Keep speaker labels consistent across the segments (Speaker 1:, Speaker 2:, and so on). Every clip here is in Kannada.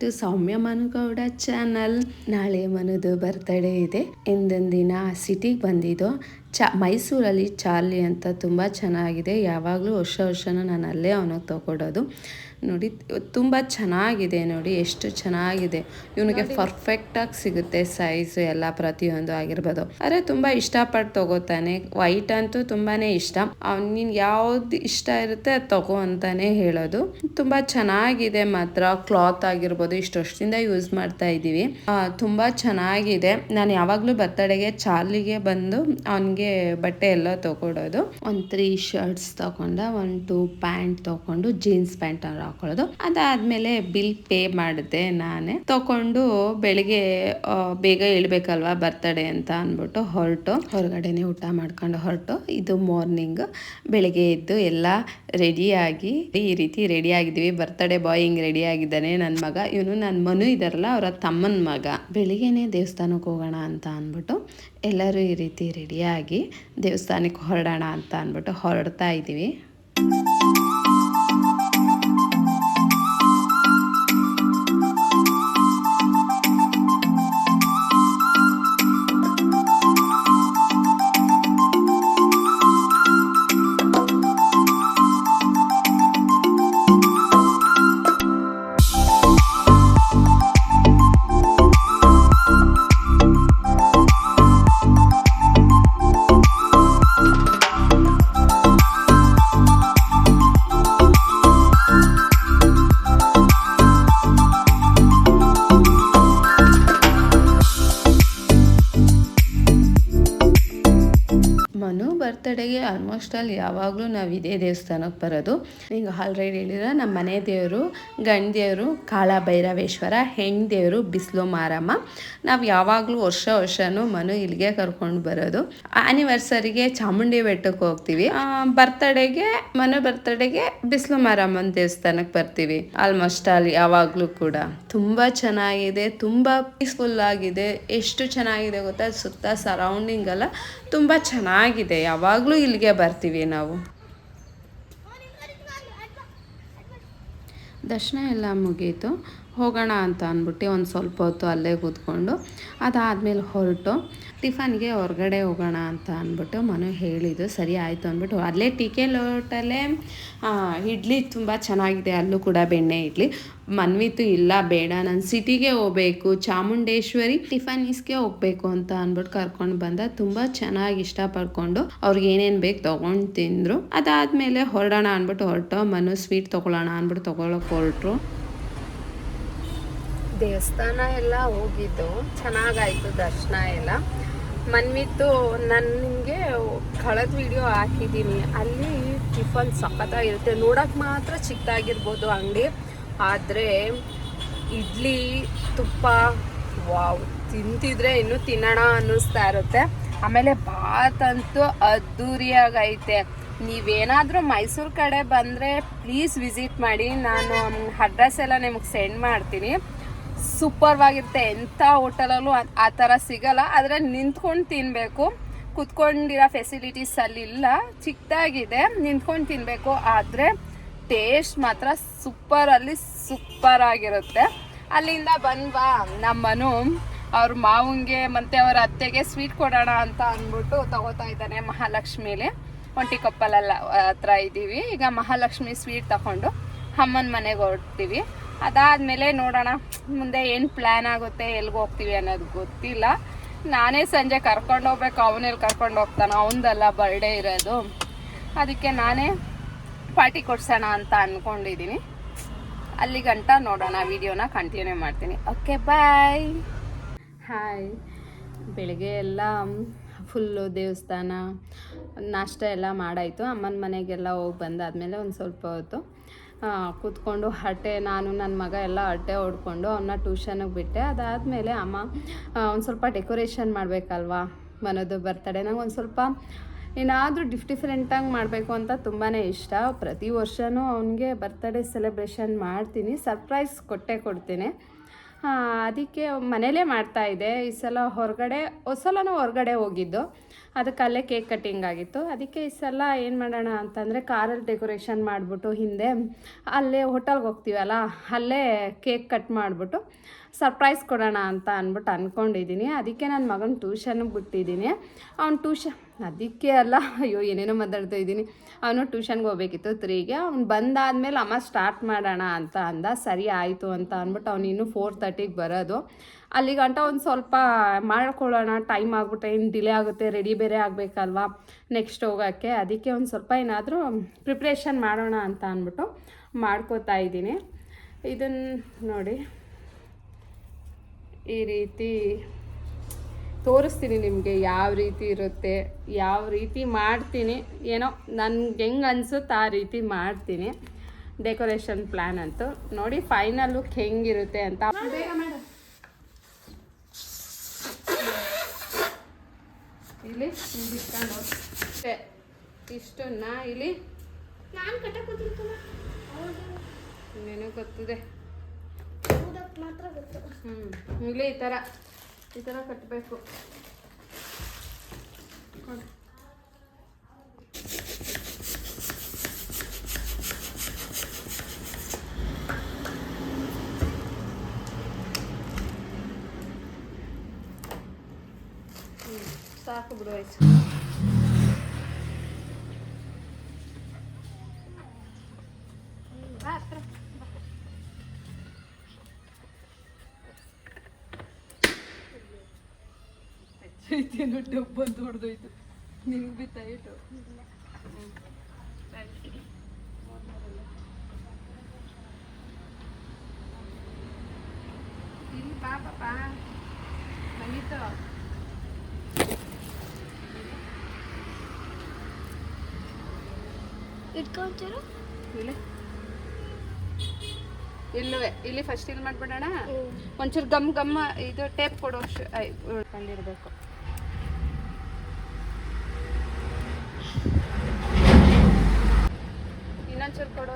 Speaker 1: To Soumya Manugowda channel. ನಾಳೆ ಮನುದು ಬರ್ತಡೇ ಇದೆ. ಹಿಂದಿನ ದಿನ ಸಿಟಿಗೆ ಬಂದಿದ್ದು ಚ, ಮೈಸೂರಲ್ಲಿ ಚಾರ್ಲಿ ಅಂತ ತುಂಬ ಚೆನ್ನಾಗಿದೆ. ಯಾವಾಗಲೂ ವರ್ಷ ವರ್ಷನೂ ನಾನು ಅಲ್ಲೇ ಅವನಿಗೆ ತಗೊಡೋದು ನೋಡಿ ತುಂಬ ಚೆನ್ನಾಗಿದೆ ನೋಡಿ ಎಷ್ಟು ಚೆನ್ನಾಗಿದೆ. ಇವನಿಗೆ ಪರ್ಫೆಕ್ಟಾಗಿ ಸಿಗುತ್ತೆ ಸೈಜು ಎಲ್ಲ ಪ್ರತಿಯೊಂದು ಆಗಿರ್ಬೋದು. ಆದರೆ ತುಂಬ ಇಷ್ಟಪಟ್ಟು ತಗೋತಾನೆ. ವೈಟ್ ಅಂತೂ ತುಂಬಾನೇ ಇಷ್ಟ. ಅವ್ನು ನೀನು ಯಾವ್ದು ಇಷ್ಟ ಇರುತ್ತೆ ಅದು ತಗೋ ಅಂತಾನೆ ಹೇಳೋದು. ತುಂಬ ಚೆನ್ನಾಗಿದೆ ಮಾತ್ರ. ಕ್ಲಾತ್ ಆಗಿರ್ಬೋದು ಇಷ್ಟು ವರ್ಷದಿಂದ ಯೂಸ್ ಮಾಡ್ತಾ ಇದ್ದೀವಿ ತುಂಬ ಚೆನ್ನಾಗಿದೆ. ನಾನು ಯಾವಾಗಲೂ ಬರ್ತಡೆಗೆ ಚಾರ್ಲಿಗೆ ಬಂದು ಅವನಿಗೆ ಬಟ್ಟೆ ಎಲ್ಲ ತಗೊಡೋದು. ಒಂದು ತ್ರೀ ಶರ್ಟ್ಸ್ ತಗೊಂಡ ಒಂದು ಟೂ ಪ್ಯಾಂಟ್ ತಗೊಂಡು ಜೀನ್ಸ್ ಪ್ಯಾಂಟ್ ಅವ್ರು ಹಾಕೊಳ್ಳೋದು. ಅದಾದ್ಮೇಲೆ ಬಿಲ್ ಪೇ ಮಾಡಿದೆ ನಾನೇ. ತಗೊಂಡು ಬೆಳಿಗ್ಗೆ ಬೇಗ ಇಳ್ಬೇಕಲ್ವಾ ಬರ್ತಡೇ ಅಂತ ಅಂದ್ಬಿಟ್ಟು ಹೊರಟು. ಹೊರಗಡೆನೆ ಊಟ ಮಾಡ್ಕೊಂಡು ಹೊರಟು. ಇದು ಮಾರ್ನಿಂಗ್ ಬೆಳಿಗ್ಗೆ ಎದ್ದು ಎಲ್ಲ ರೆಡಿಯಾಗಿ ಈ ರೀತಿ ರೆಡಿ ಆಗಿದ್ವಿ ಬರ್ತಡೇ ಬಾಯ್ ಹಿಂಗ್ ರೆಡಿ ಆಗಿದ್ದಾನೆ ನನ್ನ ಮಗ. ಇವನು ನನ್ನ ಮನು ಇದಾರಲ್ಲ, ಅವರ ತಮ್ಮನ ಮಗ. ಬೆಳಿಗ್ಗೆನೆ ದೇವಸ್ಥಾನಕ್ಕೆ ಹೋಗೋಣ ಅಂತ ಅಂದ್ಬಿಟ್ಟು ಎಲ್ಲರೂ ಈ ರೀತಿ ರೆಡಿಯಾಗಿ ದೇವಸ್ಥಾನಕ್ಕೆ ಹೊರಡೋಣ ಅಂತ ಅಂದ್ಬಿಟ್ಟು ಹೊರಡ್ತಾ ಇದ್ದೀವಿ. ಬರ್ತಡೆಗೆ ಆಲ್ಮೋಸ್ಟ್ ಅಲ್ಲಿ ಯಾವಾಗಲೂ ನಾವು ಇದೇ ದೇವಸ್ಥಾನಕ್ಕೆ ಬರೋದು. ಈಗ ಆಲ್ರೆಡಿ ಹೇಳಿದ್ರೆ ನಮ್ಮ ಮನೆ ದೇವರು, ಗಂಡ ದೇವರು ಕಾಳ ಭೈರವೇಶ್ವರ ಹೆಣ್ಣು ದೇವರು, ಬಿಸಿಲು ಮಾರಮ್ಮ. ನಾವು ಯಾವಾಗಲೂ ವರ್ಷ ವರ್ಷನೂ ಮನು ಇಲ್ಲಿಗೆ ಕರ್ಕೊಂಡು ಬರೋದು. ಆನಿವರ್ಸರಿಗೆ ಚಾಮುಂಡಿ ಬೆಟ್ಟಕ್ಕೆ ಹೋಗ್ತೀವಿ. ಬರ್ತಡೆಗೆ, ಮನು ಬರ್ತಡೆಗೆ ಬಿಸಿಲು ಮಾರಮ್ಮನ ದೇವಸ್ಥಾನಕ್ಕೆ ಬರ್ತೀವಿ. ಆಲ್ಮೋಸ್ಟ್ ಅಲ್ಲಿ ಯಾವಾಗಲೂ ಕೂಡ. ತುಂಬ ಚೆನ್ನಾಗಿದೆ, ತುಂಬ ಪೀಸ್ಫುಲ್ ಆಗಿದೆ. ಎಷ್ಟು ಚೆನ್ನಾಗಿದೆ ಗೊತ್ತಾ? ಸುತ್ತ ಸರೌಂಡಿಂಗ್ ಎಲ್ಲ ತುಂಬ ಚೆನ್ನಾಗಿದೆ. ಯಾವಾಗಲೂ ಇಲ್ಲಿಗೆ ಬರ್ತೀವಿ ನಾವು. ದರ್ಶನ ಎಲ್ಲ ಮುಗೀತು. ಹೋಗೋಣ ಅಂತ ಅಂದ್ಬಿಟ್ಟು ಒಂದು ಸ್ವಲ್ಪ ಹೊತ್ತು ಅಲ್ಲೇ ಕೂತ್ಕೊಂಡು ಅದಾದಮೇಲೆ ಹೊರಟು. ಟಿಫನ್ಗೆ ಹೊರಗಡೆ ಹೋಗೋಣ ಅಂತ ಅಂದ್ಬಿಟ್ಟು ಮನು ಹೇಳಿದ್ದು, ಸರಿ ಆಯಿತು ಅಂದ್ಬಿಟ್ಟು. ಅಲ್ಲೇ ಟಿಕೆ ಲೋಟಲ್ಲೇ ಇಡ್ಲಿ ತುಂಬ ಚೆನ್ನಾಗಿದೆ, ಅಲ್ಲೂ ಕೂಡ ಬೆಣ್ಣೆ ಇಡ್ಲಿ. ಮನ್ವಿತು, ಇಲ್ಲ, ಬೇಡ, ನಾನು ಸಿಟಿಗೆ ಹೋಗ್ಬೇಕು, ಚಾಮುಂಡೇಶ್ವರಿ ಟಿಫನ್ಸ್ಗೆ ಹೋಗ್ಬೇಕು ಅಂತ ಅಂದ್ಬಿಟ್ಟು ಕರ್ಕೊಂಡು ಬಂದ. ತುಂಬ ಚೆನ್ನಾಗಿ ಇಷ್ಟಪಡ್ಕೊಂಡು ಅವ್ರಿಗೆ ಏನೇನು ಬೇಕು ತೊಗೊಂಡು ತಿಂದರು. ಅದಾದಮೇಲೆ ಹೊರಡೋಣ ಅಂದ್ಬಿಟ್ಟು ಹೊರಟು. ಮನು ಸ್ವೀಟ್ ತೊಗೊಳ್ಳೋಣ ಅಂದ್ಬಿಟ್ಟು ತೊಗೊಳಕ್ಕೆ ಹೊರಟ್ರು. ದೇವಸ್ಥಾನ ಎಲ್ಲ ಹೋಗಿದ್ದು. ಚೆನ್ನಾಗಾಯ್ತು ದರ್ಶನ ಎಲ್ಲ. ಮನ್ವಿತ್ತು ನಾನು ನಿಮಗೆ ಕಳೆದ ವಿಡಿಯೋ ಹಾಕಿದ್ದೀನಿ. ಅಲ್ಲಿ ಟಿಫನ್ ಸಖತ್ತಾಗಿರುತ್ತೆ. ನೋಡೋಕೆ ಮಾತ್ರ ಚಿಕ್ಕದಾಗಿರ್ಬೋದು ಅಂಗಡಿ. ಆದರೆ ಇಡ್ಲಿ, ತುಪ್ಪ, ವಾವ್, ತಿಂತಿದ್ರೆ ಇನ್ನೂ ತಿನ್ನೋಣ ಅನ್ನಿಸ್ತಾ ಇರುತ್ತೆ. ಆಮೇಲೆ ಬಾತ್ ಅಂತೂ ಅದ್ದೂರಿಯಾಗೈತೆ. ನೀವೇನಾದರೂ ಮೈಸೂರು ಕಡೆ ಬಂದರೆ ಪ್ಲೀಸ್ ವಿಸಿಟ್ ಮಾಡಿ. ನಾನು ಅಡ್ರೆಸ್ ಎಲ್ಲ ನಿಮಗೆ ಸೆಂಡ್ ಮಾಡ್ತೀನಿ. ಸೂಪರ್ವಾಗಿರುತ್ತೆ. ಎಂಥ ಹೋಟೆಲಲ್ಲೂ ಆ- ಥರ ಸಿಗಲ್ಲ. ಆದರೆ ನಿಂತ್ಕೊಂಡು ತಿನ್ನಬೇಕು ಕುತ್ಕೊಂಡಿರೋ ಫೆಸಿಲಿಟೀಸ್ ಅಲ್ಲಿಲ್ಲ ಚಿಕ್ಕದಾಗಿದೆ. ನಿಂತ್ಕೊಂಡು ತಿನ್ನಬೇಕು ಆದರೆ ಟೇಸ್ಟ್ ಮಾತ್ರ ಸೂಪರ್ ಅಲ್ಲಿ ಸೂಪರ್ ಆಗಿರುತ್ತೆ. ಅಲ್ಲಿಂದ ಬಂದ್ವಾ ನಮ್ಮನು ಅವ್ರ ಮಾವಂಗೆ ಮತ್ತೆ ಅವರ ಅತ್ತೆಗೆ ಸ್ವೀಟ್ ಕೊಡೋಣ ಅಂತ ಅಂದ್ಬಿಟ್ಟು ತಗೋತಾ ಇದ್ದಾನೆ ಮಹಾಲಕ್ಷ್ಮಿಲಿ ಒಂಟಿಕೊಪ್ಪಲಲ್ಲ ಹತ್ರ ಇದ್ದೀವಿ ಈಗ ಮಹಾಲಕ್ಷ್ಮಿ ಸ್ವೀಟ್ ತಗೊಂಡು ಅಮ್ಮನ ಮನೆಗೆ ಹೊರಡ್ತೀವಿ ಅದಾದಮೇಲೆ ನೋಡೋಣ. ಮುಂದೆ ಏನು ಪ್ಲ್ಯಾನ್ ಆಗುತ್ತೆ ಎಲ್ಲಿಗೆ ಹೋಗ್ತೀವಿ ಅನ್ನೋದು ಗೊತ್ತಿಲ್ಲ. ನಾನೇ ಸಂಜೆ ಕರ್ಕೊಂಡು ಹೋಗ್ಬೇಕು ಅವನಲ್ಲಿ ಕರ್ಕೊಂಡು ಹೋಗ್ತಾನ, ಅವನದಲ್ಲ ಬರ್ಡೇ ಇರೋದು. ಅದಕ್ಕೆ ನಾನೇ ಪಾರ್ಟಿ ಕೊಡ್ಸೋಣ ಅಂತ ಅಂದ್ಕೊಂಡಿದ್ದೀನಿ ಅಲ್ಲಿ ಗಂಟ ನೋಡೋಣ ವಿಡಿಯೋನ ಕಂಟಿನ್ಯೂ ಮಾಡ್ತೀನಿ. ಓಕೆ ಬಾಯ್ ಹಾಯ್ ಬೆಳಗ್ಗೆ ಎಲ್ಲ ಫುಲ್ಲು ದೇವಸ್ಥಾನ, ನಾಷ್ಟ ಎಲ್ಲ ಮಾಡಾಯಿತು. ಅಮ್ಮನ ಮನೆಗೆಲ್ಲ ಹೋಗಿ ಬಂದಾದಮೇಲೆ ಒಂದು ಸ್ವಲ್ಪ ಹೊತ್ತು ಕೂತ್ಕೊಂಡು ಹಟ್ಟೆ ನಾನು ನನ್ನ ಮಗ ಎಲ್ಲ ಹಟ್ಟೆ ಹೊಡ್ಕೊಂಡು ಅವನ್ನ ಟ್ಯೂಷನಿಗೆ ಬಿಟ್ಟೆ. ಅದಾದಮೇಲೆ ಅಮ್ಮ ಒಂದು ಸ್ವಲ್ಪ ಡೆಕೋರೇಷನ್ ಮಾಡಬೇಕಲ್ವಾ? ಮನೋದು ಬರ್ತಡೆ. ನಂಗೆ ಒಂದು ಸ್ವಲ್ಪ ಏನಾದರೂ ಡಿಫ್ ಡಿಫ್ರೆಂಟಾಗಿ ಮಾಡಬೇಕು ಅಂತ ತುಂಬಾ ಇಷ್ಟ. ಪ್ರತಿ ವರ್ಷವೂ ಅವನಿಗೆ ಬರ್ತಡೇ ಸೆಲೆಬ್ರೇಷನ್ ಮಾಡ್ತೀನಿ. ಸರ್ಪ್ರೈಸ್ ಕೊಟ್ಟೆ ಕೊಡ್ತೀನಿ. ಅದಕ್ಕೆ ಮನೇಲೇ ಮಾಡ್ತಾ ಇದ್ದೆ. ಈ ಸಲ ಹೊರಗಡೆ ಸಲನೂ ಹೊರಗಡೆ ಹೋಗಿದ್ದು. ಅದಕ್ಕೆ ಅಲ್ಲೇ ಕೇಕ್ ಕಟ್ಟಿಂಗ್ ಆಗಿತ್ತು. ಅದಕ್ಕೆ ಈ ಸಲ ಏನು ಮಾಡೋಣ ಅಂತಂದರೆ ಕಾರಲ್ಲಿ ಡೆಕೋರೇಷನ್ ಮಾಡಿಬಿಟ್ಟು ಹಿಂದೆ ಅಲ್ಲೇ ಹೋಟೆಲ್ಗೆ ಹೋಗ್ತೀವಲ್ಲ, ಅಲ್ಲೇ ಕೇಕ್ ಕಟ್ ಮಾಡಿಬಿಟ್ಟು ಸರ್ಪ್ರೈಸ್ ಕೊಡೋಣ ಅಂತ ಅಂದ್ಬಿಟ್ಟು ಅಂದ್ಕೊಂಡಿದ್ದೀನಿ ಅದಕ್ಕೆ ನನ್ನ ಮಗನ ಟ್ಯೂಷನ್ಗೆ ಬಿಟ್ಟಿದ್ದೀನಿ. ಅವ್ನು ಟ್ಯೂಷನ್ ಅದಕ್ಕೆ ಅಲ್ಲ, ಅಯ್ಯೋ, ಏನೇನೋ ಮಾತಾಡ್ತಾ ಇದ್ದೀನಿ. ಅವನು ಟ್ಯೂಷನ್ಗೆ ಹೋಗ್ಬೇಕಿತ್ತು ತ್ರೀಗೆ, ಅವ್ನು ಬಂದಾದ್ಮೇಲೆ ಅಮ್ಮ ಸ್ಟಾರ್ಟ್ ಮಾಡೋಣ ಅಂತ ಅಂದ, ಸರಿ ಆಯಿತು ಅಂತ ಅಂದ್ಬಿಟ್ಟು ಅವ್ನು ಇನ್ನೂ ಫೋರ್ ತರ್ಟಿಗೆ ಬರೋದು. ಅಲ್ಲಿಗಂಟ ಒಂದು ಸ್ವಲ್ಪ ಮಾಡ್ಕೊಳ್ಳೋಣ ಟೈಮ್ ಆಗ್ಬಿಟ್ಟು ಏನು ಡಿಲೇ ಆಗುತ್ತೆ ರೆಡಿ ಬೇರೆ ಆಗಬೇಕಲ್ವಾ ನೆಕ್ಸ್ಟ್ ಹೋಗೋಕ್ಕೆ, ಅದಕ್ಕೆ ಒಂದು ಸ್ವಲ್ಪ ಏನಾದರೂ ಪ್ರಿಪ್ರೇಷನ್ ಮಾಡೋಣ ಅಂತ ಅಂದ್ಬಿಟ್ಟು ಮಾಡ್ಕೋತಾ ಇದ್ದೀನಿ. ಇದನ್ನು ನೋಡಿ, ಈ ರೀತಿ ತೋರಿಸ್ತೀನಿ ನಿಮಗೆ ಯಾವ ರೀತಿ ಇರುತ್ತೆ ಯಾವ ರೀತಿ ಮಾಡ್ತೀನಿ ಏನೋ ನನ್ಗೆ ಹೆಂಗೆ ಅನಿಸುತ್ತೆ ಆ ರೀತಿ ಮಾಡ್ತೀನಿ ಡೆಕೋರೇಷನ್ ಪ್ಲ್ಯಾನ್ ಅಂತೂ. ನೋಡಿ ಫೈನಲ್ ಲುಕ್ ಹೆಂಗಿರುತ್ತೆ ಅಂತ. ಇಲ್ಲಿ ಇಷ್ಟನ್ನ ಇಲ್ಲಿ ಇನ್ನೇನೋ ಗೊತ್ತಿದೆ ಹ್ಞೂ ಇಲ್ಲಿ ಈ ಥರ ಈ ಥರ ಕಟ್ಟಬೇಕು ಸಾಕು ಬಿಡು ವಯಸ್ಸು ಬಾ ಹತ್ರ ಬಾ. ಐತೇನೋ ಡಬ್ಬ ಅಂತ ಹೊಡೆದೋಯ್ತು ನಿಮ್ಗೆ ಬಿತ್ತಾಯಿತು ಇಲ್ಲಿ ಬಾ ಪಾಪ. ಬಂದಿತ್ತು.
Speaker 2: ಇಟ್ಕೊಂತೀರು?
Speaker 1: ಇಲ್ಲಿ. ಇಲ್ಲವೇ ಇಲ್ಲಿ ಫಸ್ಟ್ ಇಲ್ಲಿ ಮಾಡ್ಬಿಡೋಣ. ಒಂಚೂರು ಗಮ್ ಗಮ್ಮ ಇದು ಟೇಪ್ ಕೊಡೋ ಕಂಡಿರ್ಬೇಕು. ಇನ್ನೊಂಚೂರು ಕೊಡೋ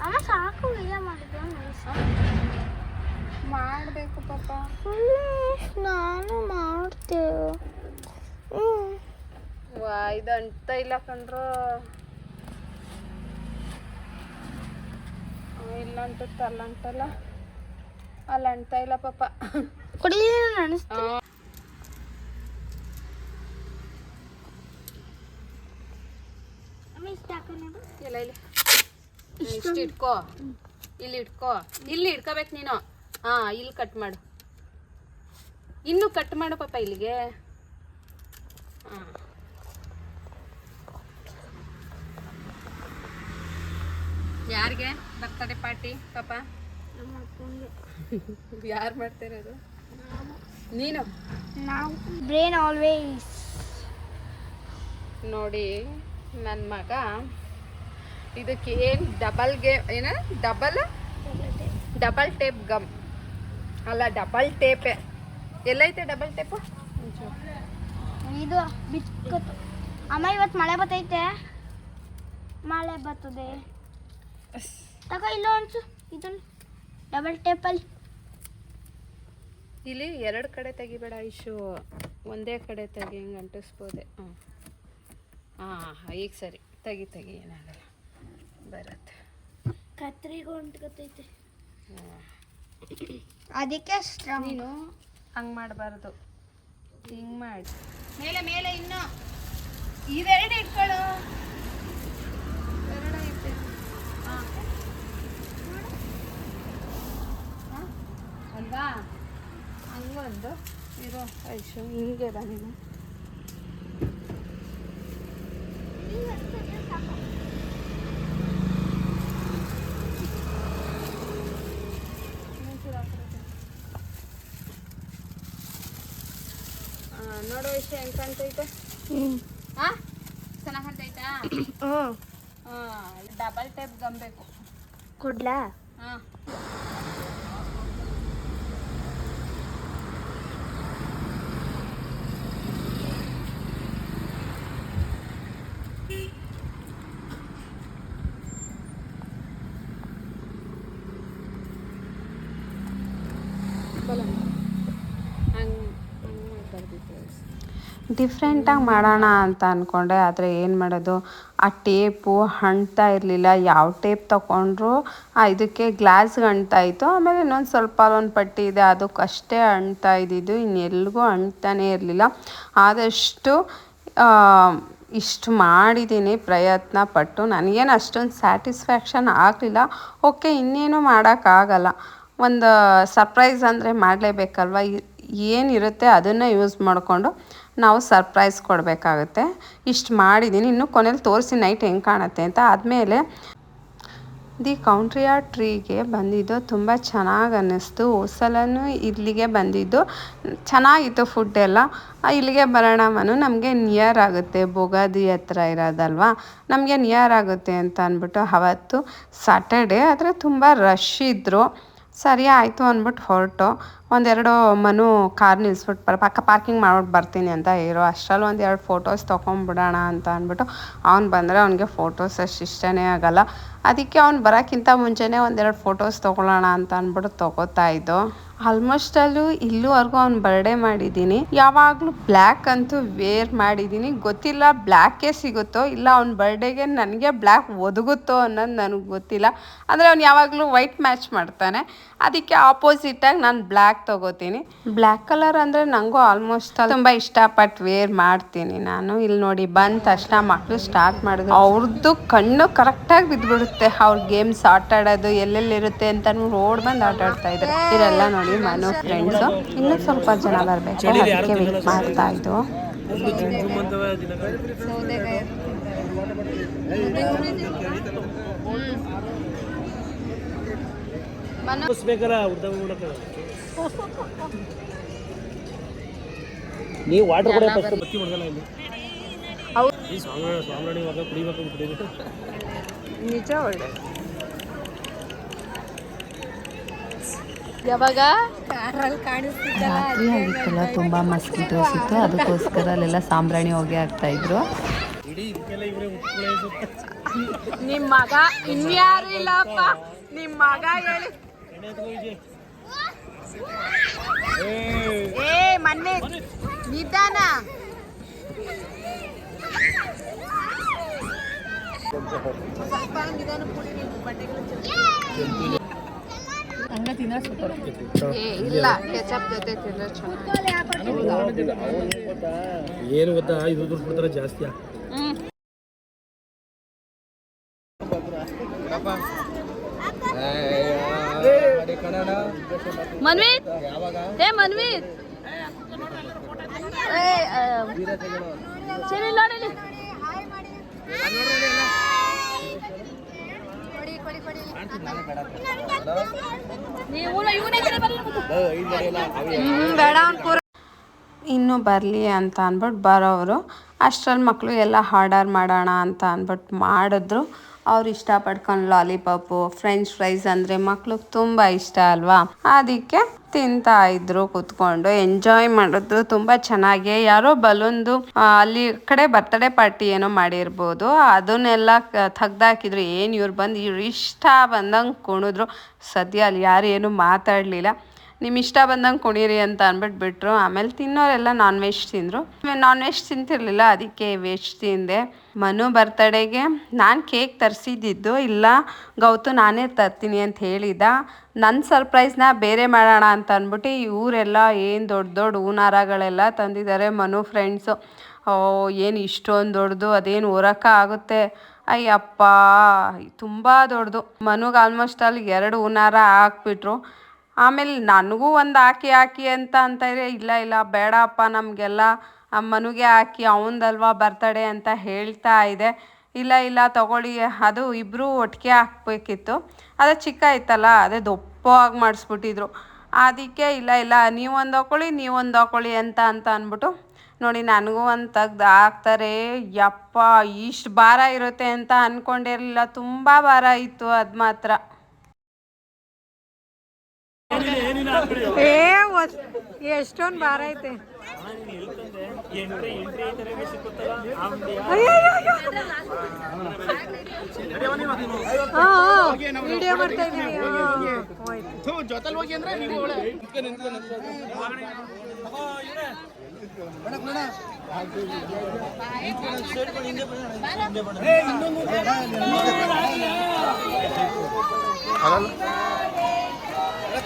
Speaker 2: ಅಮ್ಮ ಸಾಕು ಇಲ್ಲ ಮಾಡಿದ್ರು
Speaker 1: ಮಾಡಬೇಕು ಪಾಪ.
Speaker 2: ನಾನು ಮಾಡ್ತೇವೆ
Speaker 1: ವಾ ಇದು ಅಂತ ಇಲ್ಲ ಕಂಡ್ರು ಇಲ್ಲ ಅಂತಲ್ಲ ಅಂತಲ್ಲ ಅಂಟಲ್ಲ ಅಲ್ಲ ಅಂಟ ಇಲ್ಲ ಪಾಪ.
Speaker 2: ಕೊಡಿ ಅನಿಸ್ತು ಅಮ್ಮ ಇಷ್ಟ ಹಾಕು ನೋಡು
Speaker 1: ಇಲ್ಲ ಇಲ್ಲಿ ಇಷ್ಟು ಇಟ್ಕೋ. ಇಲ್ಲಿ ಇಟ್ಕೋ. ಇಲ್ಲಿ ಇಟ್ಕೋಬೇಕು ನೀನು. ಹಾ ಇಲ್ಲಿ ಕಟ್ ಮಾಡು. ಇನ್ನು ಕಟ್ ಮಾಡು ಪಾಪ ಇಲ್ಲಿಗೆ. ಹಾ. ಯಾರಿಗೆ ಬರ್ತಡೆ ಪಾರ್ಟಿ ಪಾಪ? ಯಾರ್ ಮಾಡ್ತಿರೋದು? ನೀನು?
Speaker 2: ನಾವು. ಬ್ರೇನ್ ಆಲ್ವೇಸ್
Speaker 1: ನೋಡಿ ನನ್ನ ಮಗ ಇದಕ್ಕೆ ಏನು? ಡಬಲ್ ಗೇ ಏನ? ಡಬಲ್ ಡಬಲ್ ಟೇಪ್ ಗಮ್ ಅಲ್ಲ ಡಬಲ್ ಟೇಪ್ ಎಲ್ಲೈತೆ ಡಬಲ್ ಟೇಪು
Speaker 2: ಇದು ಬಿಸ್ಕತ್ ಅಮ್ಮ ಇವತ್ತು ಮಳೆ ಬತ್ತೈತೆ. ಮಳೆ ಬರ್ತದೆ ತಗೋ ಇಲ್ಲ ಅನ್ಸು. ಇದನ್ನು ಡಬಲ್ ಟೇಪಲ್ಲಿ
Speaker 1: ಇಲ್ಲಿ ಎರಡು ಕಡೆ ತೆಗಿಬೇಡ ಐಶು ಒಂದೇ ಕಡೆ ತೆಗಿ ಹಿಂಗೆ ಅಂಟಿಸ್ಬೋದೆ. ಹಾಂ ಹಾಂ ಈಗ ಸರಿ. ತೆಗಿ ತೆಗಿ ಏನಾಗಲ್ಲ. ಬರುತ್ತೆ.
Speaker 2: ಕತ್ರಿಗೂ ಅಂಟ್ಕೊತೈತೆ ಅದಕ್ಕೆ
Speaker 1: ನೀನು ಹಂಗೆ ಮಾಡಬಾರ್ದು. ಹಿಂಗೆ ಮಾಡಿ. ಮೇಲೆ ಮೇಲೆ ಇನ್ನು. ಇವೆರಡು ಇಟ್ಕೊಳ್ಳು. ಎರಡು ಐತೆ ಹಾಂ. ಅಲ್ವಾ? ಹಂಗೊಂದು. ಇರೋ ಐಶು ಹಿಂಗೆ ನೀನು ಇನ್ನೊಂಚೂರು ಆ ಕಡೆ ತಿರ್ಗು. ಆ, ನೋಡು ಎಷ್ಟು ಹೆಂಗೆ ಕಾಣ್ತೈತೆ. ಹಾ ಚೆನ್ನಾಗಿ ಕಾಣ್ತೈತಾ?
Speaker 2: ಹ್ಞೂ
Speaker 1: ಹಾಂ ಡಬಲ್ ಟೇಪ್ ಬೇಕು.
Speaker 2: ಕೊಡ್ಲಾ?
Speaker 1: ಹಾಂ ಹಂಗೆ ಹಂಗೆ ಮಾಡ್ಬಾರ್ದಿತ್ತು ಡಿಫ್ರೆಂಟಾಗಿ ಮಾಡೋಣ ಅಂತ ಅಂದ್ಕೊಂಡೆ ಆದರೆ ಏನು ಮಾಡೋದು? ಆ ಟೇಪು ಅಂಟ್ತಾ ಇರಲಿಲ್ಲ. ಯಾವ ಟೇಪ್ ತೊಗೊಂಡ್ರು ಇದಕ್ಕೆ ಗ್ಲಾಸ್ಗೆ ಅಂಟ್ತಾ ಇತ್ತು. ಆಮೇಲೆ ಇನ್ನೊಂದು ಸ್ವಲ್ಪ ಒಂದು ಪಟ್ಟಿ ಇದೆ. ಅದಕ್ಕಷ್ಟೇ ಅಂಟ್ತಾ ಇದ್ದಿದ್ದು. ಇನ್ನೆಲ್ಗೂ ಅಂಟ್ತಾನೇ ಇರಲಿಲ್ಲ. ಆದಷ್ಟು ಇಷ್ಟು ಮಾಡಿದ್ದೀನಿ ಪ್ರಯತ್ನ ಪಟ್ಟು. ನನಗೇನು ಅಷ್ಟೊಂದು ಸ್ಯಾಟಿಸ್ಫ್ಯಾಕ್ಷನ್ ಆಗಲಿಲ್ಲ. ಓಕೆ, ಇನ್ನೇನು ಮಾಡೋಕ್ಕಾಗಲ್ಲ ಒಂದು ಸರ್ಪ್ರೈಸ್ ಅಂದರೆ ಮಾಡಲೇಬೇಕಲ್ವ? ಏನಿರುತ್ತೆ ಅದನ್ನು ಯೂಸ್ ಮಾಡಿಕೊಂಡು ನಾವು ಸರ್ಪ್ರೈಸ್ ಕೊಡಬೇಕಾಗುತ್ತೆ. ಇಷ್ಟು ಮಾಡಿದ್ದೀನಿ ಇನ್ನು ಕೊನೆಯಲ್ಲಿ ತೋರಿಸಿ ನೈಟ್ ಹೆಂಗೆ ಕಾಣುತ್ತೆ ಅಂತ ಆದಮೇಲೆ ದಿ ಕೌಂಟ್ರಿಯ ಟ್ರೀಗೆ ಬಂದಿದ್ದು ತುಂಬ ಚೆನ್ನಾಗಿ ಅನ್ನಿಸ್ತು. ಹೊಸಲೂ ಇಲ್ಲಿಗೆ ಬಂದಿದ್ದು ಚೆನ್ನಾಗಿತ್ತು ಫುಡ್ ಎಲ್ಲ. ಇಲ್ಲಿಗೆ ಬರೋಣವನು ನಮಗೆ ನಿಯರ್ ಆಗುತ್ತೆ. ಬೊಗಾದಿ ಹತ್ರ ಇರೋದಲ್ವಾ? ನಮಗೆ ನಿಯರ್ ಆಗುತ್ತೆ ಅಂತ ಅಂದ್ಬಿಟ್ಟು ಅವತ್ತು ಸಾಟರ್ಡೆ ಆದರೆ ತುಂಬ ರಶ್ ಇದ್ದರು ಸರಿ, ಆಯಿತು ಅಂದ್ಬಿಟ್ಟು ಹೊರಟು. ಒಂದೆರಡು ಮನು ಕಾರ್ ನಿಲ್ಲಿಸ್ಬಿಟ್ಟು ಬರ, ಪಕ್ಕ ಪಾರ್ಕಿಂಗ್ ಮಾಡ್ಬಿಟ್ಟು ಬರ್ತೀನಿ ಅಂತ ಇರೋ. ಅಷ್ಟರಲ್ಲಿ ಒಂದೆರಡು ಫೋಟೋಸ್ ತೊಗೊಂಬಿಡೋಣ ಅಂತ ಅಂದ್ಬಿಟ್ಟು ಅವ್ನು ಬಂದರೆ ಅವ್ನಿಗೆ ಫೋಟೋಸ್ ಅಷ್ಟು ಇಷ್ಟನೇ ಆಗೋಲ್ಲ. ಅದಕ್ಕೆ ಅವ್ನು ಬರೋಕ್ಕಿಂತ ಮುಂಚೆನೇ ಒಂದೆರಡು ಫೋಟೋಸ್ ತೊಗೊಳ್ಳೋಣ ಅಂತ ಅಂದ್ಬಿಟ್ಟು ತೊಗೋತಾ ಇದ್ದು. ಆಲ್ಮೋಸ್ಟ್ ಅಲ್ಲೂ ಇಲ್ಲೂವರೆಗೂ ಅವ್ನು ಬರ್ಡೇ ಮಾಡಿದ್ದೀನಿ. ಯಾವಾಗಲೂ ಬ್ಲ್ಯಾಕ್ ಅಂತೂ ವೇರ್ ಮಾಡಿದ್ದೀನಿ. ಗೊತ್ತಿಲ್ಲ ಬ್ಲ್ಯಾಕೇ ಸಿಗುತ್ತೋ, ಇಲ್ಲ ಅವ್ನ ಬರ್ಡೇಗೆ ನನಗೆ ಬ್ಲ್ಯಾಕ್ ಒದಗುತ್ತೋ ಅನ್ನೋದು ನನಗೆ ಗೊತ್ತಿಲ್ಲ. ಅಂದರೆ ಅವ್ನು ಯಾವಾಗಲೂ ವೈಟ್ ಮ್ಯಾಚ್ ಮಾಡ್ತಾನೆ. ಅದಕ್ಕೆ ಆಪೋಸಿಟಾಗಿ ನಾನು ಬ್ಲ್ಯಾಕ್ ತಗೋತೀನಿ. ಬ್ಲ್ಯಾಕ್ ಕಲರ್ ಅಂದರೆ ನನಗೂ ಆಲ್ಮೋಸ್ಟ್ ತುಂಬ ಇಷ್ಟಪಟ್ಟು ವೇರ್ ಮಾಡ್ತೀನಿ ನಾನು. ಇಲ್ಲಿ ನೋಡಿ ಬಂದ ತಕ್ಷಣ ಮಕ್ಕಳು ಸ್ಟಾರ್ಟ್ ಮಾಡಿದ್ರು. ಅವ್ರದ್ದು ಕಣ್ಣು ಕರೆಕ್ಟಾಗಿ ಬಿದ್ಬಿಡುತ್ತೆ ಅವ್ರ ಗೇಮ್ಸ್ ಆಟ ಆಡೋದು ಎಲ್ಲೆಲ್ಲಿರುತ್ತೆ ಅಂತ ರೋಡ್ ಬಂದು ಆಟ ಆಡ್ತಾ ಇದ್ರು. ಇದೆಲ್ಲ ನೋಡಿ ಮನು ಫ್ರೆಂಡ್ಸು ಇನ್ನೂ ಸ್ವಲ್ಪ ಜನ ಬರಬೇಕು. ಅದಕ್ಕೆ ವೇಟ್ ಮಾಡ್ತಾ ಇದ್ದು
Speaker 3: ನೀವು ವಾಟರ್ ಕೂಡ ಫಸ್ಟ್ ಬತ್ತಿ ಮಾಡ್ದಲ್ಲ ಇಲ್ಲಿ? ಈ ಸ್ವಾಮಿ ಸ್ವಾಮಿ ಇವಾಗ ಕುಡಿಬೇಕು ಕುಡಿಬೇಕು.
Speaker 1: ನಿಜ ಒಳ್ಳೆ. ಯಾವಾಗ?
Speaker 4: ರಾತ್ರಿ ಆಗಿತ್ತಲ್ಲ ತುಂಬ ಮಸ್ಕಿಟೋಸ್ ಇತ್ತು. ಅದಕ್ಕೋಸ್ಕರ ಅಲ್ಲೆಲ್ಲ ಸಾಂಬ್ರಾಣಿ ಹೋಗಿ ಆಗ್ತಾ ಇದ್ರು.
Speaker 1: ನಿಮ್ಮ ಮಗ ಇನ್ಯಾರು ಇಲ್ಲಪ್ಪ? ನಿಮ್ಮ ಮಗ ಹೇಳಿ. ಏ ಮೊನ್ನೆ ನಿಧಾನ. ಏ ಇಲ್ಲ ಕೆಚಪ್ ಜೊತೆ ತಿನ್ನೋ ಚೆನ್ನಾಗಿ
Speaker 3: ಏನು ಗೊತ್ತಾ? ಇದು ದುಡ್ಡು ಕೊಡ್ತಾರೆ ಜಾಸ್ತಿ.
Speaker 1: ಮನ್ವಿತ್? ಏ ಮನ್ವಿತ್? ಇನ್ನು ಬರಲಿ ಅಂತ ಅಂದ್ಬಿಟ್ಟು ಬರೋರು ಅಷ್ಟ್ರಲ್ಲಿ ಮಕ್ಕಳು ಎಲ್ಲ ಆರ್ಡರ್ ಮಾಡೋಣ ಅಂತ ಅಂದ್ಬಿಟ್ಟು ಮಾಡಿದ್ರು. ಅವ್ರು ಇಷ್ಟಪಡ್ಕೊಂಡು ಲಾಲಿಪಾಪು, ಫ್ರೆಂಚ್ ಫ್ರೈಸ್ ಅಂದರೆ ಮಕ್ಳಿಗೆ ತುಂಬ ಇಷ್ಟ ಅಲ್ವಾ? ಅದಕ್ಕೆ ತಿಂತಾ ಇದ್ರು, ಕುತ್ಕೊಂಡು ಎಂಜಾಯ್ ಮಾಡಿದ್ರು, ತುಂಬಾ ಚೆನ್ನಾಗಿ ಯಾರೋ ಬಲೂನ್ದು ಅಲ್ಲಿ ಕಡೆ ಬರ್ತಡೇ ಪಾರ್ಟಿ ಏನೋ ಮಾಡಿರ್ಬೋದು, ಅದನ್ನೆಲ್ಲ ತೆಗ್ದಾಕಿದ್ರು, ಏನು ಇವ್ರು ಬಂದು ಇವ್ರು ಇಷ್ಟ ಬಂದಂಗೆ ಕುಣಿದ್ರು. ಸದ್ಯ ಅಲ್ಲಿ ಯಾರು ಏನು ಮಾತಾಡಲಿಲ್ಲ. ನಿಮ್ಮ ಇಷ್ಟ ಬಂದಂಗೆ ಕುಣೀರಿ ಅಂತ ಅಂದ್ಬಿಟ್ಟು ಬಿಟ್ಟರು ಆಮೇಲೆ ತಿನ್ನೋರೆಲ್ಲ ನಾನ್ ವೆಜ್ ತಿಂದರು. ನಾನ್ ವೆಜ್ ತಿಂತಿರ್ಲಿಲ್ಲ, ಅದಕ್ಕೆ ವೆಜ್ ತಿಂದೆ. ಮನು ಬರ್ತಡೆಗೆ ನಾನು ಕೇಕ್ ತರಿಸಿದ್ದಿದ್ದು, ಇಲ್ಲ ಗೌತು ನಾನೇ ತರ್ತೀನಿ ಅಂತ ಹೇಳಿದ. ನನ್ನ ಸರ್ಪ್ರೈಸ್ನ ಬೇರೆ ಮಾಡೋಣ ಅಂತ ಅಂದ್ಬಿಟ್ಟು ಇವರೆಲ್ಲ ಏನು ದೊಡ್ಡ ದೊಡ್ಡ ಹೂನಾರಗಳೆಲ್ಲ ತಂದಿದ್ದಾರೆ ಮನು ಫ್ರೆಂಡ್ಸು ಓ, ಏನು ಇಷ್ಟೊಂದು ದೊಡ್ಡದು, ಅದೇನು ಹೊರಕ ಆಗುತ್ತೆ. ಅಯ್ಯಪ್ಪ, ತುಂಬ ದೊಡ್ಡದು. ಮನುಗೆ ಆಲ್ಮೋಸ್ಟ್ ಅಲ್ಲಿ ಎರಡು ಹೂನಾರ ಹಾಕ್ಬಿಟ್ರು. ಆಮೇಲೆ ನನಗೂ ಒಂದು ಹಾಕಿ ಹಾಕಿ ಅಂತ ಅಂತಾರೆ, ಇಲ್ಲ ಇಲ್ಲ, ಬೇಡಪ್ಪ, ನಮಗೆಲ್ಲ ಅಮ್ಮನಿಗೆ ಹಾಕಿ ಅವನದಲ್ವಾ ಬರ್ತಡೆ ಅಂತ ಹೇಳ್ತಾ ಇದೆ. ಇಲ್ಲ ಇಲ್ಲ, ತಗೊಳ್ಳಿ, ಅದು ಇಬ್ಬರೂ ಒಟ್ಟಿಗೆ ಹಾಕ್ಬೇಕಿತ್ತು. ಅದು ಚಿಕ್ಕ ಇತ್ತಲ್ಲ, ಅದೇ ದಪ್ಪವಾಗಿ ಮಾಡಿಸ್ಬಿಟ್ಟಿದ್ರು. ಅದಕ್ಕೆ, ಇಲ್ಲ ಇಲ್ಲ, ನೀವೊಂದು ಹಾಕೊಳ್ಳಿ ನೀವೊಂದು ಹಾಕೊಳ್ಳಿ ಅಂತ ಅಂತ ಅಂದ್ಬಿಟ್ಟು ನೋಡಿ ನನಗೂ ಒಂದು ತೆಗ್ದು ಹಾಕ್ತಾರೆ. ಯಪ್ಪ, ಇಷ್ಟು ಭಾರ ಇರುತ್ತೆ ಅಂತ ಅಂದ್ಕೊಂಡಿರಲಿಲ್ಲ ತುಂಬ ಭಾರ ಇತ್ತು ಅದು ಮಾತ್ರ.
Speaker 5: ಏ ಎಷ್ಟೊಂದು ಭಾರ ಐತೆ. ವಿಡಿಯೋ ಇದೀನಿ
Speaker 6: ಜೊತೆಲಿ ಹೋಗಿ ಅಂದ್ರೆ ನೀವು
Speaker 1: ನನ್ನ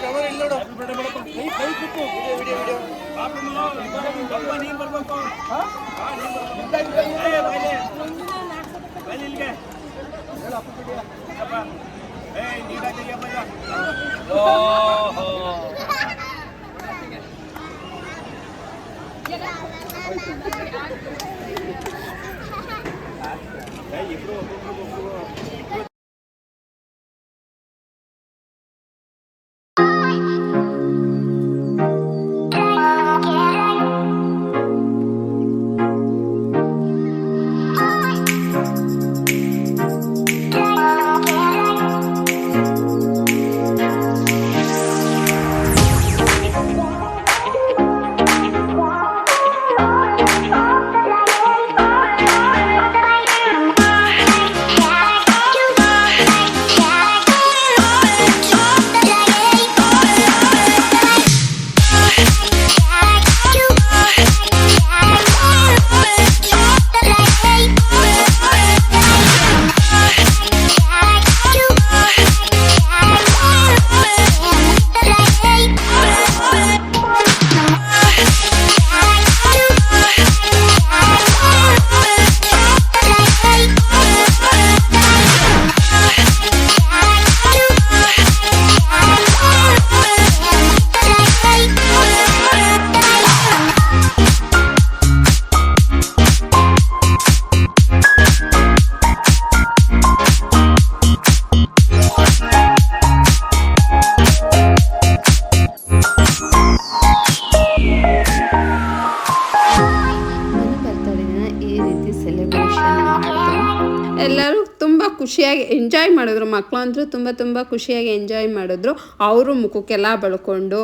Speaker 7: ಖುಷಿಯಾಗಿ ಎಂಜಾಯ್ ಮಾಡಿದ್ರು. ಮಕ್ಕಳು ಅಂತೂ ತುಂಬ ತುಂಬ ಖುಷಿಯಾಗಿ ಎಂಜಾಯ್ ಮಾಡಿದ್ರು. ಅವರು ಮುಖಕ್ಕೆಲ್ಲ ಬಳ್ಕೊಂಡು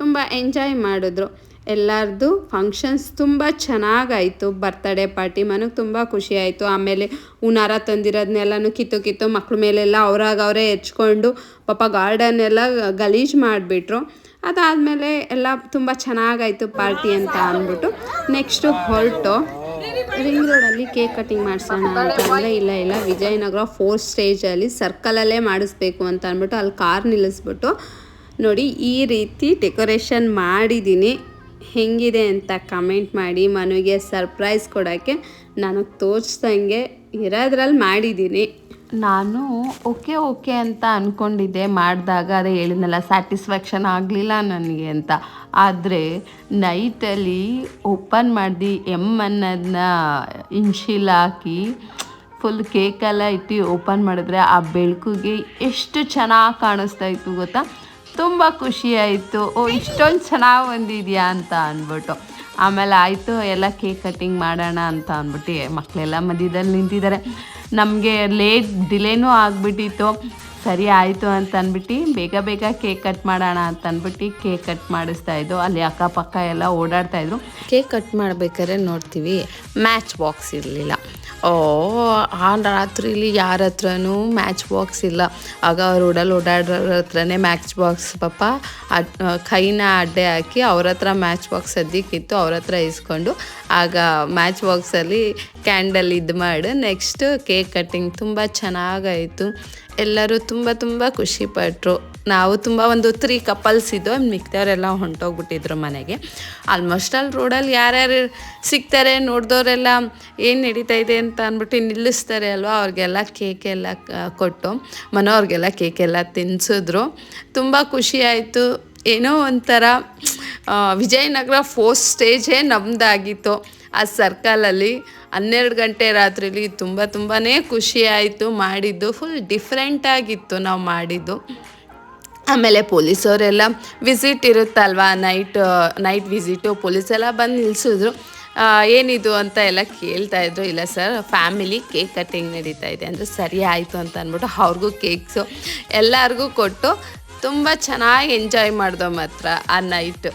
Speaker 7: ತುಂಬ ಎಂಜಾಯ್ ಮಾಡಿದ್ರು. ಎಲ್ಲರದು ಫಂಕ್ಷನ್ಸ್ ತುಂಬ ಚೆನ್ನಾಗಾಯಿತು. ಬರ್ತಡೇ ಪಾರ್ಟಿ ನನಗೆ ತುಂಬ ಖುಷಿ ಆಯಿತು ಆಮೇಲೆ ಉನಾರ ತಂದಿರೋದನ್ನೆಲ್ಲನೂ ಕಿತ್ತು ಕಿತ್ತು ಮಕ್ಳ ಮೇಲೆಲ್ಲ ಅವ್ರಾಗ ಅವರೇ ಹೆಚ್ಕೊಂಡು ಪಾಪ ಗಾರ್ಡನ್ ಎಲ್ಲ ಗಲೀಜು ಮಾಡಿಬಿಟ್ರು. ಅದಾದಮೇಲೆ ಎಲ್ಲ ತುಂಬ ಚೆನ್ನಾಗಾಯಿತು ಪಾರ್ಟಿ ಅಂತ ಅಂದ್ಬಿಟ್ಟು ನೆಕ್ಸ್ಟು ಹೊರಟು. ರಿಂಗ್ ರೋಡಲ್ಲಿ ಕೇಕ್ ಕಟಿಂಗ್ ಮಾಡಿಸೋಣ ಅಂತ ಅಂದರೆ ಇಲ್ಲ ಇಲ್ಲ. ವಿಜಯನಗರ ಫೋರ್ ಸ್ಟೇಜಲ್ಲಿ ಸರ್ಕಲಲ್ಲೇ ಮಾಡಿಸ್ಬೇಕು ಅಂತ ಅಂದ್ಬಿಟ್ಟು ಅಲ್ಲಿ ಕಾರ್ ನಿಲ್ಲಿಸ್ಬಿಟ್ಟು ನೋಡಿ ಈ ರೀತಿ ಡೆಕೋರೇಷನ್ ಮಾಡಿದ್ದೀನಿ. ಹೆಂಗಿದೆ ಅಂತ ಕಮೆಂಟ್ ಮಾಡಿ ಮನೆಗೆ ಸರ್ಪ್ರೈಸ್ ಕೊಡೋಕ್ಕೆ. ನನಗೆ ತೋರಿಸ್ದಂಗೆ ಇರೋದ್ರಲ್ಲಿ ಮಾಡಿದ್ದೀನಿ.
Speaker 1: ನಾನು ಓಕೆ ಓಕೆ ಅಂತ ಅಂದ್ಕೊಂಡಿದ್ದೆ ಮಾಡಿದಾಗ ಅದೇ ಹೇಳಿದ್ನಲ್ಲ ಸ್ಯಾಟಿಸ್ಫ್ಯಾಕ್ಷನ್ ಆಗಲಿಲ್ಲ ನನಗೆ ಅಂತ. ಆದರೆ ನೈಟಲ್ಲಿ ಓಪನ್ ಮಾಡಿ ಎಂ ಅನ್ನೋದನ್ನ ಇನ್ಶಿಲ್ ಹಾಕಿ ಫುಲ್ ಕೇಕೆಲ್ಲ ಇಟ್ಟು ಓಪನ್ ಮಾಡಿದ್ರೆ ಆ ಬೆಳಕಿಗೆ ಎಷ್ಟು ಚೆನ್ನಾಗಿ ಕಾಣಿಸ್ತಾ ಇತ್ತು ಗೊತ್ತಾ? ತುಂಬ ಖುಷಿ ಆಯಿತು. ಓ, ಇಷ್ಟೊಂದು ಚೆನ್ನಾಗಿ ಬಂದಿದೆಯಾ ಅಂತ ಅಂದ್ಬಿಟ್ಟು ಆಮೇಲೆ ಆಯಿತು, ಎಲ್ಲ ಕೇಕ್ ಕಟ್ಟಿಂಗ್ ಮಾಡೋಣ ಅಂತ ಅಂದ್ಬಿಟ್ಟು ಮಕ್ಕಳೆಲ್ಲ ಮಧ್ಯದಲ್ಲಿ ನಿಂತಿದ್ದಾರೆ. ನಮಗೆ ಲೇಟ್ ಡಿಲೇನೂ ಆಗಿಬಿಟ್ಟಿತ್ತು. ಸರಿ ಆಯಿತು ಅಂತ ಅಂದ್ಬಿಟ್ಟು, ಬೇಗ ಬೇಗ ಕೇಕ್ ಕಟ್ ಮಾಡೋಣ ಅಂತ ಅಂದ್ಬಿಟ್ಟು ಕೇಕ್ ಕಟ್ ಮಾಡಿಸ್ತಾ ಇದ್ದು, ಅಲ್ಲಿ ಅಕ್ಕಪಕ್ಕ ಎಲ್ಲ ಓಡಾಡ್ತಾ ಇದ್ರು. ಕೇಕ್ ಕಟ್ ಮಾಡ್ಬೇಕಾದ್ರೆ ನೋಡ್ತೀವಿ, ಮ್ಯಾಚ್ ಬಾಕ್ಸ್ ಇರಲಿಲ್ಲ. ಓ, ಆ ರಾತ್ರಿಲಿ ಯಾರ ಹತ್ರನೂ ಮ್ಯಾಚ್ ಬಾಕ್ಸ್ ಇಲ್ಲ. ಆಗ ಅವ್ರು ಓಡಲ್ ಓಡಾಡೋರ ಹತ್ರನೇ ಮ್ಯಾಚ್ ಬಾಕ್ಸ್, ಪಾಪ, ಅಡ್, ಕೈನ ಅಡ್ಡೆ ಹಾಕಿ ಅವ್ರ ಹತ್ರ ಮ್ಯಾಚ್ ಬಾಕ್ಸ್ ಸದ್ಯಕ್ಕಿತ್ತು ಅವ್ರ ಹತ್ರ ಇಸ್ಕೊಂಡು, ಆಗ ಮ್ಯಾಚ್ ಬಾಕ್ಸಲ್ಲಿ ಕ್ಯಾಂಡಲ್ ಇದು ಮಾಡಿ, ನೆಕ್ಸ್ಟ್ ಕೇಕ್ ಕಟ್ಟಿಂಗ್ ತುಂಬ ಚೆನ್ನಾಗಾಯಿತು. ಎಲ್ಲರೂ ತುಂಬ ತುಂಬ ಖುಷಿಪಟ್ಟರು ನಾವು ತುಂಬ ಒಂದು ತ್ರೀ ಕಪಲ್ಸ್ ಇದ್ದು ಮಿಕ್ದವರೆಲ್ಲ ಹೊಂಟೋಗ್ಬಿಟ್ಟಿದ್ರು ಮನೆಗೆ. ಆಲ್ಮೋಸ್ಟ್ ಅಲ್ಲಿ ರೋಡಲ್ಲಿ ಯಾರ್ಯಾರು ಸಿಗ್ತಾರೆ, ನೋಡಿದವರೆಲ್ಲ ಏನು ನಡೀತಾ ಇದೆ ಅಂತ ಅಂದ್ಬಿಟ್ಟು ನಿಲ್ಲಿಸ್ತಾರೆ ಅಲ್ವಾ? ಅವ್ರಿಗೆಲ್ಲ ಕೇಕ್ ಎಲ್ಲ ಕ- ಕೊಟ್ಟು ಮನೋರಿಗೆಲ್ಲ ಕೇಕ್ ಎಲ್ಲ ತಿನ್ಸಿದ್ರು. ತುಂಬ ಖುಷಿಯಾಯಿತು ಏನೋ ಒಂಥರ ವಿಜಯನಗರ ಫೋರ್ತ್ ಸ್ಟೇಜೇ ನಮ್ಮದಾಗಿತ್ತು ಆ ಸರ್ಕಲಲ್ಲಿ ಹನ್ನೆರಡು ಗಂಟೆ ರಾತ್ರಿಲಿ ತುಂಬ ತುಂಬಾ ಖುಷಿ ಆಯಿತು, ಮಾಡಿದ್ದು ಫುಲ್ ಡಿಫ್ರೆಂಟಾಗಿತ್ತು ನಾವು ಮಾಡಿದ್ದು. ಆಮೇಲೆ ಪೊಲೀಸವರೆಲ್ಲ ವಿಸಿಟ್ ಇರುತ್ತಲ್ವಾ ನೈಟ್ ನೈಟ್ ವಿಸಿಟು ಪೊಲೀಸೆಲ್ಲ ಬಂದು ನಿಲ್ಲಿಸಿದ್ರು ಏನಿದು ಅಂತ ಎಲ್ಲ ಕೇಳ್ತಾ ಇದ್ರು. ಇಲ್ಲ ಸರ್ ಫ್ಯಾಮಿಲಿ ಕೇಕ್ ಕಟ್ಟಿಂಗ್ ನಡೀತಾ ಇದೆ. ಅಂದರೆ ಸರಿ ಆಯಿತು ಅಂತ ಅಂದ್ಬಿಟ್ಟು ಅವ್ರಿಗೂ ಕೇಕ್ಸು ಎಲ್ಲರಿಗೂ ಕೊಟ್ಟು
Speaker 4: ತುಂಬ ಚೆನ್ನಾಗಿ ಎಂಜಾಯ್ ಮಾಡಿದೋ ಮಾತ್ರ ಆ ನೈಟ್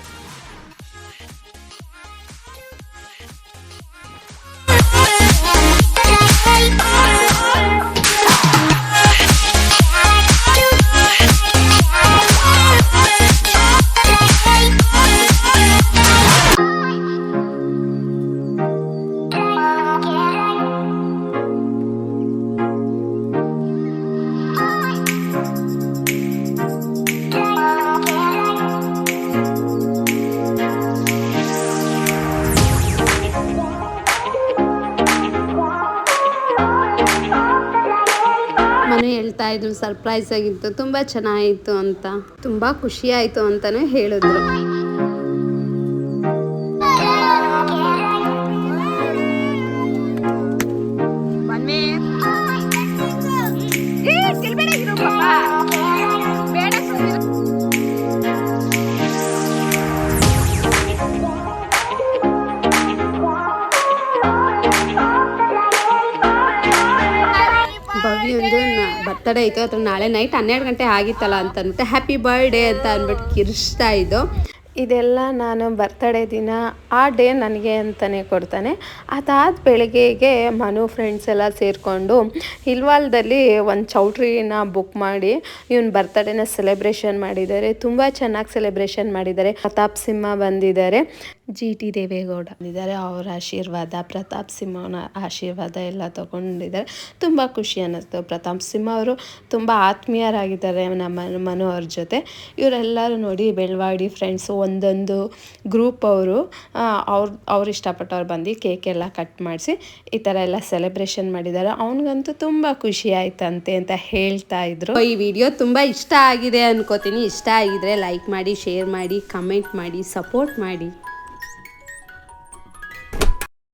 Speaker 4: ಸರ್ಪ್ರೈಸ್ ಆಗಿತ್ತು ತುಂಬ ಚೆನ್ನಾಗಿತ್ತು ಅಂತ ತುಂಬ ಖುಷಿ ಆಯಿತು ಅಂತಲೇ ಹೇಳಿದ್ರು. ಬರ್ತಡೇ ಇತ್ತು ಅಥವಾ ನಾಳೆ ನೈಟ್ ಹನ್ನೆರಡು ಗಂಟೆ ಆಗಿತ್ತಲ್ಲ ಅಂತ ಅಂದ್ಬಿಟ್ಟು ಹ್ಯಾಪಿ ಬರ್ಡೇ ಅಂತ ಅಂದ್ಬಿಟ್ಟು ಕಿರಿಸ್ತಾ ಇದ್ದು
Speaker 1: ಇದೆಲ್ಲ ನಾನು ಬರ್ತಡೇ ದಿನ, ಆ ಡೇ ನನಗೆ ಅಂತಲೇ ಕೊಡ್ತಾನೆ. ಅದಾದ ಬೆಳಗ್ಗೆಗೆ ಮನು ಫ್ರೆಂಡ್ಸ್ ಎಲ್ಲ ಸೇರಿಕೊಂಡು ಹಿಲ್ವಾಲ್ದಲ್ಲಿ ಒಂದು ಚೌಟ್ರಿನ ಬುಕ್ ಮಾಡಿ, ಇವನ್ ಬರ್ತಡೇನ ಸೆಲೆಬ್ರೇಷನ್ ಮಾಡಿದ್ದಾರೆ. ತುಂಬ ಚೆನ್ನಾಗಿ ಸೆಲೆಬ್ರೇಷನ್ ಮಾಡಿದ್ದಾರೆ. ಪ್ರತಾಪ್ ಸಿಂಹ ಬಂದಿದ್ದಾರೆ. ಜಿ ಟಿ ದೇವೇಗೌಡ ಬಂದಿದ್ದಾರೆ. ಅವರ ಆಶೀರ್ವಾದ, ಪ್ರತಾಪ್ ಸಿಂಹನ ಆಶೀರ್ವಾದ ಎಲ್ಲ ತಗೊಂಡಿದ್ದಾರೆ. ತುಂಬ ಖುಷಿ ಅನ್ನಿಸ್ತು. ಪ್ರತಾಪ್ ಸಿಂಹ ಅವರು ತುಂಬ ಆತ್ಮೀಯರಾಗಿದ್ದಾರೆ ನಮ್ಮ ಮನು ಅವ್ರ ಜೊತೆ. ಇವರೆಲ್ಲರೂ ನೋಡಿ ಬೆಳವಾಡಿ ಫ್ರೆಂಡ್ಸು ಒಂದೊಂದು ಗ್ರೂಪ್ ಅವರು ಅವ್ರು ಅವ್ರು ಇಷ್ಟಪಟ್ಟವ್ರು ಬಂದು ಕೇಕ್ ಎಲ್ಲ ಕಟ್ ಮಾಡಿಸಿ ಈ ಥರ ಎಲ್ಲ ಸೆಲೆಬ್ರೇಷನ್ ಮಾಡಿದ್ದಾರೆ. ಅವನಿಗಂತೂ ತುಂಬ ಖುಷಿ ಆಯ್ತಂತೆ ಅಂತ ಹೇಳ್ತಾ ಇದ್ರು.
Speaker 4: ಈ ವಿಡಿಯೋ ತುಂಬ ಇಷ್ಟ ಆಗಿದೆ ಅನ್ಕೋತೀನಿ. ಇಷ್ಟ ಆಗಿದ್ರೆ ಲೈಕ್ ಮಾಡಿ ಶೇರ್ ಮಾಡಿ ಕಮೆಂಟ್ ಮಾಡಿ ಸಪೋರ್ಟ್ ಮಾಡಿ.